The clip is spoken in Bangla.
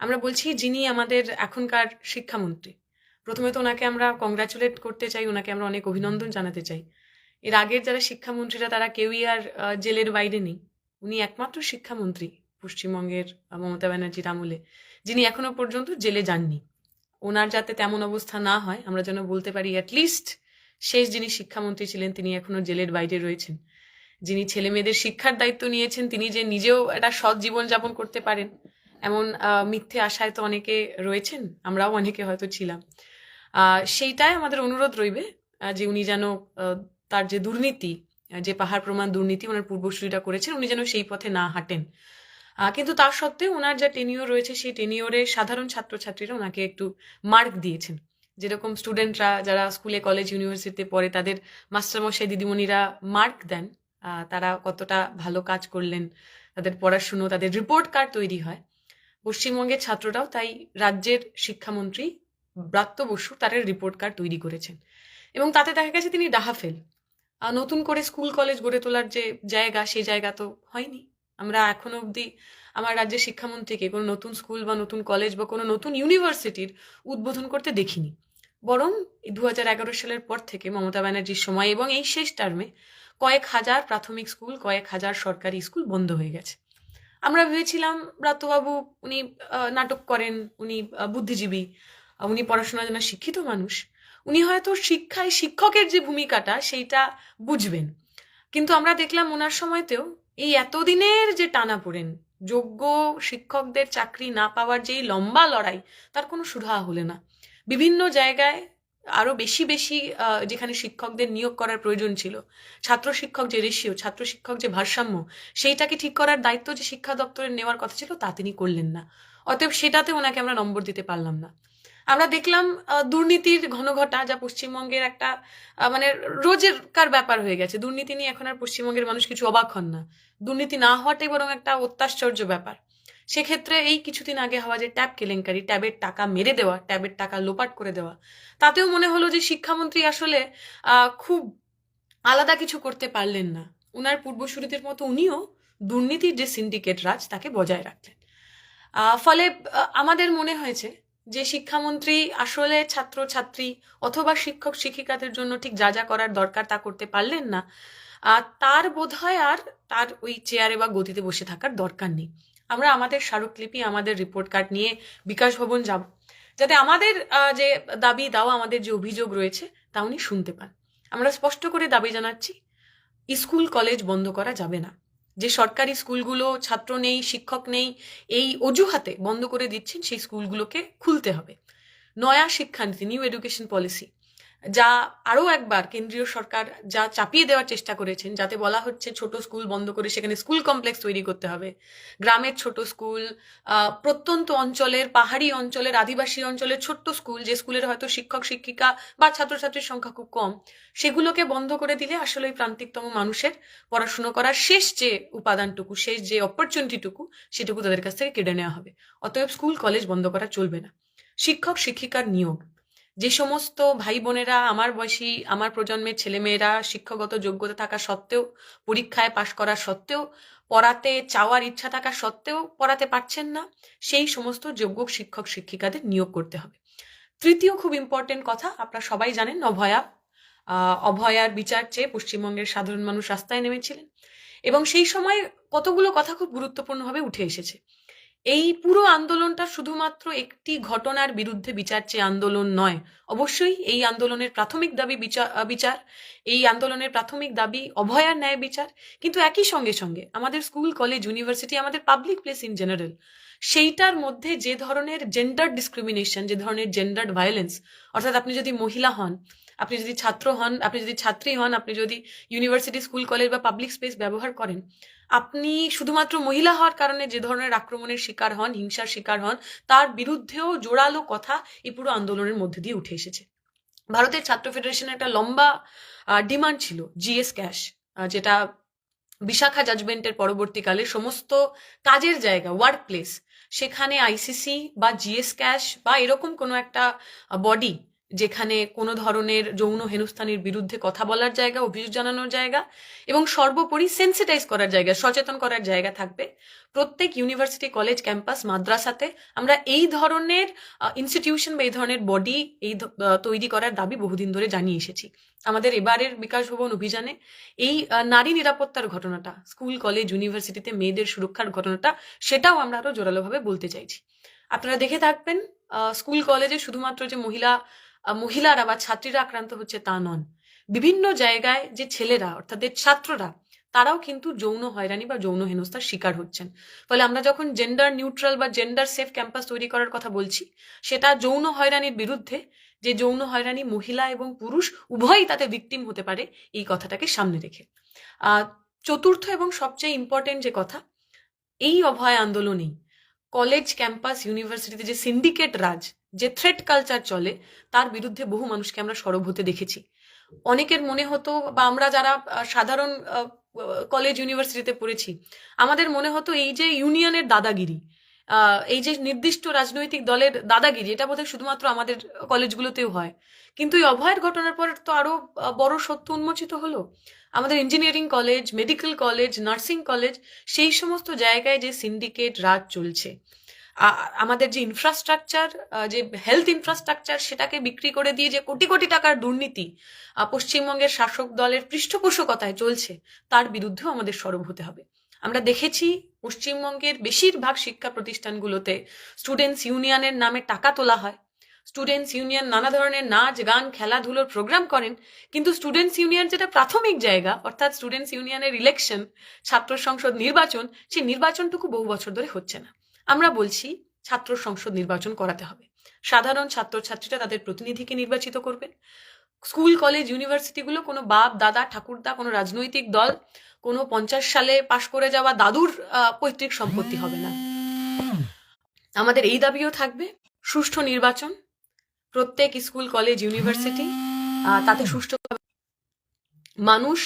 আমরা বলছি যিনি আমাদের এখনকার শিক্ষামন্ত্রী। প্রথমে তো ওনাকে আমরা কংগ্রাচুলেট করতে চাই, ওনাকে আমরা অনেক অভিনন্দন জানাতে চাই। এর আগের যারা শিক্ষামন্ত্রীরা, তারা কেউই আর জেলের বাইরে নেই। উনি একমাত্র শিক্ষামন্ত্রী পশ্চিমবঙ্গের মমতা ব্যানার্জির আমলে, যিনি এখনও পর্যন্ত জেলে যাননি। ওনার যাতে তেমন অবস্থা না হয়, আমরা যেন বলতে পারি অ্যাটলিস্ট শেষ যিনি শিক্ষামন্ত্রী ছিলেন, তিনি এখনও জেলের বাইরে রয়েছেন। যিনি ছেলে মেয়েদের শিক্ষার দায়িত্ব নিয়েছেন, তিনি যে নিজেও একটা সৎ জীবন যাপন করতে পারেন এমন মিথ্যে আশায় তো অনেকে রয়েছেন, আমরাও অনেকে হয়তো ছিলাম। সেইটাই আমাদের অনুরোধ রইবে যে উনি যেন তার যে দুর্নীতি যে পাহাড় প্রমাণ দুর্নীতি ওনার পূর্বসূরীরা করেছেন, উনি যেন সেই পথে না হাঁটেন। কিন্তু তার সত্ত্বেও ওনার যা টেনিওর রয়েছে, সেই টেনিওরে সাধারণ ছাত্রছাত্রীরা ওনাকে একটু মার্ক দিয়েছেন। যেরকম স্টুডেন্টরা যারা স্কুলে কলেজ ইউনিভার্সিটিতে পড়ে, তাদের মাস্টারমশাই, দিদিমণিরা মার্ক দেন। তারা কতটা ভালো কাজ করলেন, তাদের পড়াশুনো, তাদের রিপোর্ট কার্ড তৈরি হয়। পশ্চিমবঙ্গের ছাত্ররাও তাই রাজ্যের শিক্ষামন্ত্রী ব্রাত্য বসু তার রিপোর্ট কার্ড তৈরি করেছেন। এবং তাতে দেখা গেছে তিনি ডাহাফেল। নতুন করে স্কুল কলেজ গড়ে তোলার যে জায়গা, সেই জায়গা তো হয়নি। আমরা এখনও অবধি আমার রাজ্যের শিক্ষামন্ত্রীকে কোনো নতুন স্কুল বা নতুন কলেজ বা কোনো নতুন ইউনিভার্সিটির উদ্বোধন করতে দেখিনি। বরং দু হাজার এগারো সালের পর থেকে মমতা ব্যানার্জির সময় এবং এই শেষ টার্মে কয়েক হাজার প্রাথমিক স্কুল কয়েক হাজার সরকারি স্কুল বন্ধ হয়ে গেছে। আমরা ভেবেছিলাম ব্রাত্যবাবু উনি নাটক করেন, উনি বুদ্ধিজীবী উনি পড়াশোনার জন্য শিক্ষিত মানুষ, উনি হয়তো শিক্ষায় শিক্ষকের যে ভূমিকাটা সেইটা বুঝবেন। কিন্তু আমরা দেখলাম ওনার সময়তেও এই এতদিনের যে টানা পড়েন যোগ্য শিক্ষকদের চাকরি না পাওয়ার যে এই লম্বা লড়াই, তার কোনো সুরাহা হলে না। বিভিন্ন জায়গায় আরও বেশি বেশি যেখানে শিক্ষকদের নিয়োগ করার প্রয়োজন ছিল। ছাত্র শিক্ষক যে রেশিও ছাত্র শিক্ষক যে ভারসাম্য, সেইটাকে ঠিক করার দায়িত্ব যে শিক্ষা দপ্তরের নেওয়ার কথা ছিল, তা তিনি করলেন না। অতএব সেটাতে ওনাকে আমরা নম্বর দিতে পারলাম না। আমরা দেখলাম দুর্নীতির ঘনঘটা যা পশ্চিমবঙ্গের একটা মানে রোজেরকার ব্যাপার হয়ে গেছে। দুর্নীতি নিয়ে এখন আর পশ্চিমবঙ্গের মানুষ কিছু অবাক হন না। দুর্নীতি না হওয়াটাই বরং একটা অত্যাশ্চর্য ব্যাপার। সেক্ষেত্রে এই কিছুদিন আগে হওয়া যে ট্যাব কেলেঙ্কারি, ট্যাবের টাকা মেরে দেওয়া, ট্যাবের টাকা লোপাট করে দেওয়া, তাতেও মনে হলো যে শিক্ষামন্ত্রী আসলে খুব আলাদা কিছু করতে পারলেন না। উনার পূর্বসূরিদের মতো উনিও দুর্নীতির যে সিন্ডিকেট রাজ, তাকে বজায় রাখলেন। ফলে আমাদের মনে হয়েছে যে শিক্ষামন্ত্রী আসলে ছাত্র ছাত্রী অথবা শিক্ষক শিক্ষিকাদের জন্য ঠিক যা যা করার দরকার তা করতে পারলেন না। তার বোধ হয় আর তার ওই চেয়ারে বা গতিতে বসে থাকার দরকার নেই। আমরা আমাদের স্মারকলিপি আমাদের রিপোর্ট কার্ড নিয়ে বিকাশ ভবন যাব। যাতে আমাদের যে দাবি দাওয়া আমাদের যে অভিযোগ রয়েছে, তা উনি শুনতে পান। আমরা স্পষ্ট করে দাবি জানাচ্ছি, স্কুল, কলেজ বন্ধ করা যাবে না। যে সরকারি স্কুলগুলো ছাত্র নেই, শিক্ষক নেই, এই অজুহাতে বন্ধ করে দিচ্ছেন সেই স্কুলগুলোকে খুলতে হবে। নয়া শিক্ষানীতি নিউ এডুকেশন পলিসি যা আরও একবার কেন্দ্রীয় সরকার যা চাপিয়ে দেওয়ার চেষ্টা করেছেন, যাতে বলা হচ্ছে ছোট স্কুল বন্ধ করে সেখানে স্কুল কমপ্লেক্স তৈরি করতে হবে। গ্রামের ছোট স্কুল প্রত্যন্ত অঞ্চলের, পাহাড়ি অঞ্চলের, আদিবাসী অঞ্চলের ছোট্ট স্কুল, যে স্কুলের হয়তো শিক্ষক, শিক্ষিকা বা ছাত্রছাত্রীর সংখ্যা খুব কম, সেগুলোকে বন্ধ করে দিলে আসলে ওই প্রান্তিকতম মানুষের পড়াশুনো করার শেষ যে উপাদানটুকু, শেষ যে অপরচুনিটিটুকু সেটুকু তাদের কাছ থেকে কেড়ে নেওয়া হবে। অতএব স্কুল, কলেজ বন্ধ করা চলবে না। শিক্ষক, শিক্ষিকার নিয়োগ। যে সমস্ত ভাই বোনেরা আমার বয়সী, আমার প্রজন্মের ছেলেমেয়েরা শিক্ষাগত যোগ্যতা থাকা সত্ত্বেও, পরীক্ষায় পাশ করা সত্ত্বেও, পড়াতে চাওয়ার ইচ্ছা থাকা সত্ত্বেও পড়াতে পারছেন না, সেই সমস্ত যোগ্য শিক্ষক শিক্ষিকাদের নিয়োগ করতে হবে। তৃতীয় খুব ইম্পর্টেন্ট কথা, আপনারা সবাই জানেন, অভয়া। অভয়ার বিচার চেয়ে পশ্চিমবঙ্গের সাধারণ মানুষ রাস্তায় নেমেছিলেন। এবং সেই সময় কতগুলো কথা খুব গুরুত্বপূর্ণভাবে উঠে এসেছে। এই পুরো আন্দোলনটা শুধুমাত্র একটি ঘটনার বিরুদ্ধে বিচার চেয়ে আন্দোলন নয়। অবশ্যই এই আন্দোলনের প্রাথমিক দাবি বিচার বিচার, এই আন্দোলনের প্রাথমিক দাবি অভয়ার ন্যায় বিচার। কিন্তু একই সঙ্গে সঙ্গে আমাদের স্কুল, কলেজ, ইউনিভার্সিটি, আমাদের পাবলিক প্লেস ইন জেনারেল সেইটার মধ্যে যে ধরনের জেন্ডার ডিসক্রিমিনেশন যে ধরনের জেন্ডার ভায়োলেন্স অর্থাৎ আপনি যদি মহিলা হন আপনি যদি ছাত্র হন, আপনি যদি ছাত্রী হন, আপনি যদি ইউনিভার্সিটি স্কুল কলেজ বা পাবলিক স্পেস ব্যবহার করেন, আপনি শুধুমাত্র মহিলা হওয়ার কারণে যে ধরনের আক্রমণের শিকার হন, হিংসার শিকার হন, তার বিরুদ্ধেও জোরালো কথা এই পুরো আন্দোলনের মধ্যে দিয়ে উঠে এসেছে। ভারতের ছাত্র ফেডারেশনের একটা লম্বা ডিমান্ড ছিল জিএস ক্যাশ যেটা বিশাখা জাজমেন্টের পরবর্তীকালে সমস্ত কাজের জায়গা ওয়ার্ক প্লেস সেখানে আইসিসি বা জিএস ক্যাশ বা এরকম কোনো একটা বডি যেখানে কোনো ধরনের যৌন হেনস্থানির বিরুদ্ধে কথা বলার জায়গা, অভিযোগ জানানোর জায়গা এবং সর্বোপরি সেন্সিটাইজ করার জায়গা, সচেতন করার জায়গা থাকবে। প্রত্যেক ইউনিভার্সিটি কলেজ ক্যাম্পাস মাদ্রাসাতে আমরা এই ধরনের ইনস্টিটিউশন বা এই ধরনের বডি এই তৈরি করার দাবি বহুদিন ধরে জানিয়ে এসেছি। আমাদের এবারের বিকাশ ভবন অভিযানে এই নারী নিরাপত্তার ঘটনাটা স্কুল কলেজ ইউনিভার্সিটিতে মেয়েদের সুরক্ষার ঘটনাটা, সেটাও আমরা আরও জোরালোভাবে বলতে চাইছি। আপনারা দেখে থাকবেন স্কুল কলেজে শুধুমাত্র যে মহিলা মহিলারা বা ছাত্রীরা আক্রান্ত হচ্ছে তা নন। বিভিন্ন জায়গায় যে ছেলেরা, অর্থাৎ ছাত্ররা, তারাও কিন্তু যৌন হয়রানি বা যৌন হেনস্থার শিকার হচ্ছেন। ফলে আমরা যখন জেন্ডার নিউট্রাল বা জেন্ডার সেফ ক্যাম্পাস তৈরি করার কথা বলছি, সেটা যৌন হয়রানির বিরুদ্ধে যে যৌন হয়রানি মহিলা এবং পুরুষ উভয়ই তাতে ভিকটিম হতে পারে, এই কথাটাকে সামনে রেখে। চতুর্থ এবং সবচেয়ে ইম্পর্টেন্ট যে কথা, এই অভয় আন্দোলনেই কলেজ ক্যাম্পাস ইউনিভার্সিটিতে যে সিন্ডিকেট রাজ যে থ্রেট কালচার চলে তার বিরুদ্ধে বহু মানুষকে আমরা সরব হতে দেখেছি। অনেকের মনে হতো বা আমরা যারা সাধারণ কলেজ ইউনিভার্সিটিতে পড়েছি আমাদের মনে হতো এই যে ইউনিয়নের দাদাগিরি এই যে নির্দিষ্ট রাজনৈতিক দলের দাদাগিরি এটা বোধহয় শুধুমাত্র আমাদের কলেজগুলোতেও হয়। কিন্তু এই অভয়ের ঘটনার পর তো আরও আহ, বড় সত্য উন্মোচিত হলো। আমাদের engineering college medical college nursing college সেই সমস্ত জায়গায় যে সিন্ডিকেট রাজ চলছে। আমাদের যে ইনফ্রাস্ট্রাকচার যে হেলথ ইনফ্রাস্ট্রাকচার সেটাকে বিক্রি করে দিয়ে যে কোটি কোটি টাকার দুর্নীতি পশ্চিমবঙ্গের শাসক দলের পৃষ্ঠপোষকতায় চলছে, তার বিরুদ্ধেও আমাদের সরব হতে হবে। আমরা দেখেছি, পশ্চিমবঙ্গের বেশিরভাগ শিক্ষা প্রতিষ্ঠানগুলোতে স্টুডেন্টস ইউনিয়নের নামে টাকা তোলা হয়। স্টুডেন্টস ইউনিয়ন নানা ধরনের নাচ, গান, খেলাধুলোর প্রোগ্রাম করেন, কিন্তু স্টুডেন্টস ইউনিয়ন যেটা প্রাথমিক জায়গা, অর্থাৎ স্টুডেন্টস ইউনিয়নের ইলেকশন ছাত্র সংসদ নির্বাচন, সেই নির্বাচনটুকু বহু বছর ধরে হচ্ছে না। আমরা বলছি ছাত্র সংসদ নির্বাচন করাতে হবে। সাধারণ ছাত্রছাত্রীরা তাদের প্রতিনিধিকে নির্বাচিত করবেন স্কুল, কলেজ ইউনিভার্সিটিগুলো কোনো বাপ, দাদা, ঠাকুরদা, কোনো রাজনৈতিক দল, কোনো পঞ্চাশ সালে পাশ করে যাওয়া দাদুর পৈতৃক সম্পত্তি হবে না। আমাদের এই দাবিও থাকবে সুষ্ঠু নির্বাচন। প্রত্যেক স্কুল, কলেজ ইউনিভার্সিটি তাতে সুষ্ঠু মানুষ